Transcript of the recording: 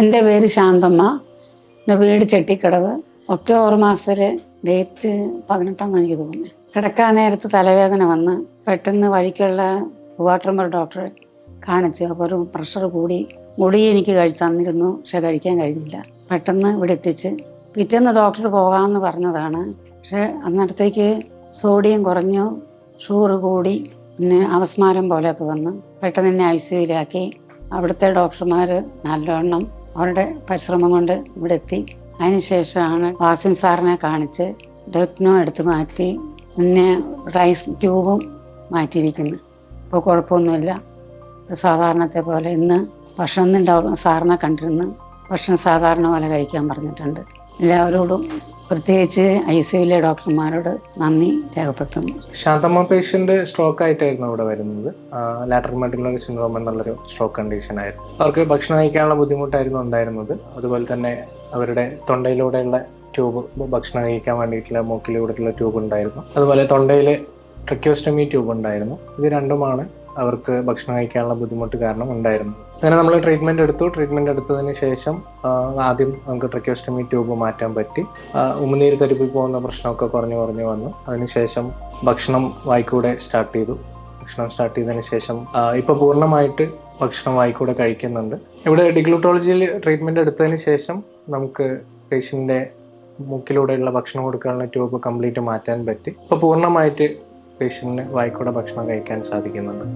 എന്റെ പേര് ശാന്തമ്മ. എന്റെ വീട് ചെട്ടിക്കടവ്. ഒക്ടോബർ മാസത്തിലെ ഡേറ്റ് പതിനെട്ടാം തീയതി തോന്നുന്നു. കിടക്കാൻ നേരത്ത് തലവേദന വന്ന് പെട്ടെന്ന് വഴിക്കുള്ള വാട്ടർമർ ഡോക്ടറെ കാണിച്ചു അപ്പോൾ ഒരു പ്രഷർ കൂടി മുടി എനിക്ക് കഴിച്ചു തന്നിരുന്നു പക്ഷെ കഴിക്കാൻ കഴിഞ്ഞില്ല. പെട്ടെന്ന് ഇവിടെ എത്തിച്ച് പിറ്റേന്ന് ഡോക്ടർ പോകാമെന്ന് പറഞ്ഞതാണ്. പക്ഷെ അന്നേരത്തേക്ക് സോഡിയം കുറഞ്ഞു ഷുഗർ കൂടി പിന്നെ അവസ്മാരം പോലെയൊക്കെ വന്ന് പെട്ടെന്ന് എന്നെ ഐ സിയുലാക്കി അവിടുത്തെ ഡോക്ടർമാർ നല്ലവണ്ണം അവരുടെ പരിശ്രമം കൊണ്ട് ഇവിടെ എത്തി. അതിനുശേഷമാണ് വാസിം സാറിനെ കാണിച്ച് ഡെപ്നോ എടുത്ത് മാറ്റി പിന്നെ റൈസ് ട്യൂബും മാറ്റിയിരിക്കുന്നു. ഇപ്പോൾ കുഴപ്പമൊന്നുമില്ല. സാധാരണത്തെ പോലെ ഇന്ന് ഭക്ഷണം ഉണ്ടാവും സാറിനെ കണ്ടിരുന്നു. ഭക്ഷണം സാധാരണ പോലെ കഴിക്കാൻ പറഞ്ഞിട്ടുണ്ട്. എല്ലാവരോടും പ്രത്യേകിച്ച് ഐ സിയിലെ ഡോക്ടർമാരോട് നന്ദി രേഖപ്പെടുത്തുന്നു. ശാന്തമ്മ പേഷ്യന്റ് സ്ട്രോക്ക് ആയിട്ടായിരുന്നു അവിടെ വരുന്നത്. ലാറ്റർ മെഡുലറി സിൻഡ്രോം എന്നുള്ളൊരു സ്ട്രോക്ക് കണ്ടീഷൻ ആയിരുന്നു. അവർക്ക് ഭക്ഷണം കഴിക്കാനുള്ള ബുദ്ധിമുട്ടായിരുന്നു ഉണ്ടായിരുന്നത്. അതുപോലെ തന്നെ അവരുടെ തൊണ്ടയിലൂടെയുള്ള ട്യൂബ് ഭക്ഷണം കഴിക്കാൻ വേണ്ടിയിട്ടുള്ള മൂക്കിലൂടെയുള്ള ട്യൂബ് ഉണ്ടായിരുന്നു. അതുപോലെ തൊണ്ടയിൽ ട്രക്യോസ്റ്റമി ട്യൂബ് ഉണ്ടായിരുന്നു. ഇത് രണ്ടുമാണ് അവർക്ക് ഭക്ഷണം കഴിക്കാനുള്ള ബുദ്ധിമുട്ട് കാരണം ഉണ്ടായിരുന്നു. അങ്ങനെ നമ്മൾ ട്രീറ്റ്മെന്റ് എടുത്തു. ട്രീറ്റ്മെന്റ് എടുത്തതിന് ശേഷം ആദ്യം നമുക്ക് ട്രക്യോസ്റ്റമി ട്യൂബ് മാറ്റാൻ പറ്റി. ഉമിനീര് തരുപ്പി പോകുന്ന പ്രശ്നമൊക്കെ കുറഞ്ഞു കുറഞ്ഞു വന്നു. അതിനുശേഷം ഭക്ഷണം വായിക്കൂടെ സ്റ്റാർട്ട് ചെയ്തു. ഭക്ഷണം സ്റ്റാർട്ട് ചെയ്തതിന് ശേഷം ഇപ്പോൾ ഇപ്പൊ പൂർണമായിട്ട് ഭക്ഷണം വായിക്കൂടെ കഴിക്കുന്നുണ്ട്. ഇവിടെ ഡിഗ്ലൂട്ടോളജിയിൽ ട്രീറ്റ്മെന്റ് എടുത്തതിന് ശേഷം നമുക്ക് പേഷ്യന്റിന്റെ മൂക്കിലൂടെയുള്ള ഭക്ഷണം കൊടുക്കാനുള്ള ട്യൂബ് കംപ്ലീറ്റ് മാറ്റാൻ പറ്റി. ഇപ്പൊ പൂർണമായിട്ട് പേഷ്യന്റിന് വായിക്കൂടെ ഭക്ഷണം കഴിക്കാൻ സാധിക്കുന്നുണ്ട്.